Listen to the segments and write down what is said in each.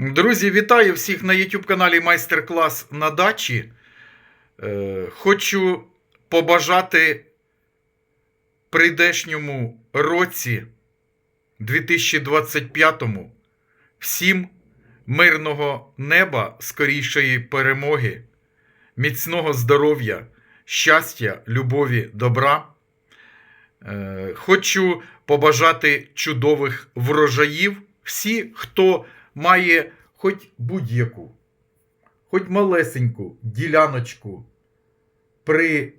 Друзі, вітаю всіх на YouTube каналі Майстер-клас на дачі. Е, Хочу побажати прийдешньому році 2025-му всім мирного неба, скорішої перемоги, міцного здоров'я, щастя, любові, добра. Е, Хочу побажати чудових врожаїв. Всі, хто має хоч будь-яку, хоч малесеньку діляночку при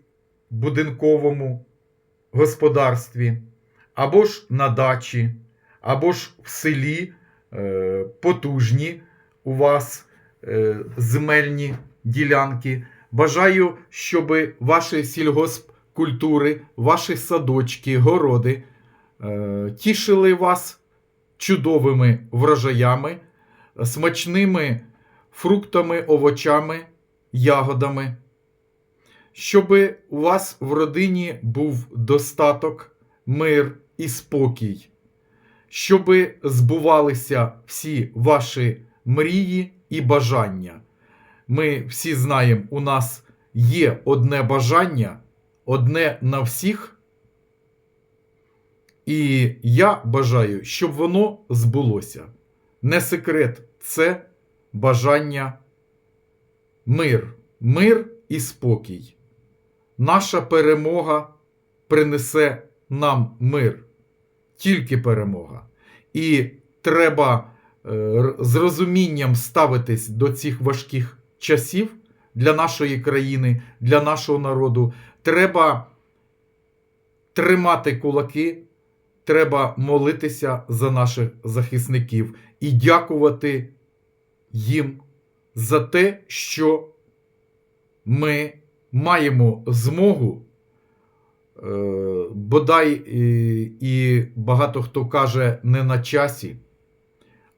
будинковому господарстві, або ж на дачі, або ж в селі е, потужні у вас е, земельні ділянки. Бажаю, щоб ваші сільгоспкультури, ваші садочки, городи е, тішили вас чудовими врожаями, смачними фруктами, овочами, ягодами, щоб у вас в родині був достаток, мир і спокій, щоб збувалися всі ваші мрії і бажання. Ми всі знаємо, у нас є одне бажання, одне на всіх. І я бажаю, щоб воно збулося. Не секрет, це бажання мир, мир і спокій. Наша перемога принесе нам мир, тільки перемога. І треба е, з розумінням ставитись до цих важких часів для нашої країни, для нашого народу. Треба тримати кулаки, треба молитися за наших захисників і дякувати їм за те, що ми маємо змогу, е, бодай і, і багато хто каже не на часі,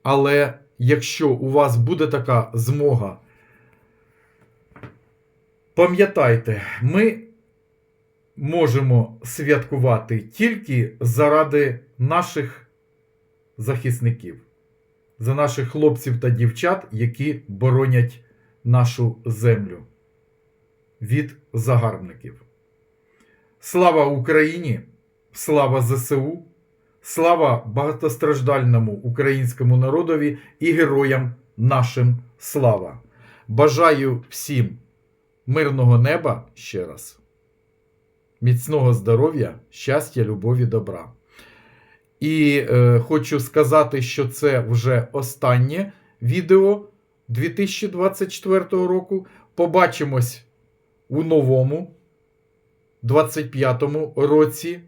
але якщо у вас буде така змога, пам'ятайте, ми можемо святкувати тільки заради наших захисників, за наших хлопців та дівчат, які боронять нашу землю від загарбників. Слава Україні! Слава ЗСУ! Слава багатостраждальному українському народові і героям нашим слава! Бажаю всім мирного неба ще раз міцного здоров'я, щастя, любові, добра. І е, хочу сказати, що це вже останнє відео 2024 року. Побачимось у новому 25-му році, е,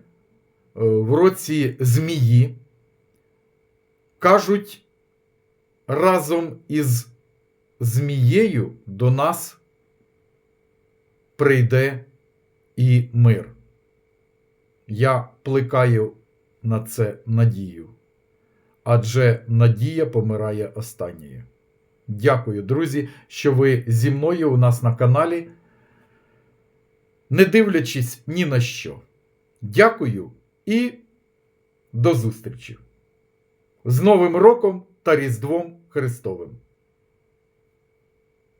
в році Змії. Кажуть, разом із Змією до нас прийде і мир. Я плекаю на це надію. Адже надія помирає останньою. Дякую, друзі, що ви зі мною у нас на каналі, не дивлячись ні на що. Дякую і до зустрічі! З Новим роком та Різдвом Христовим!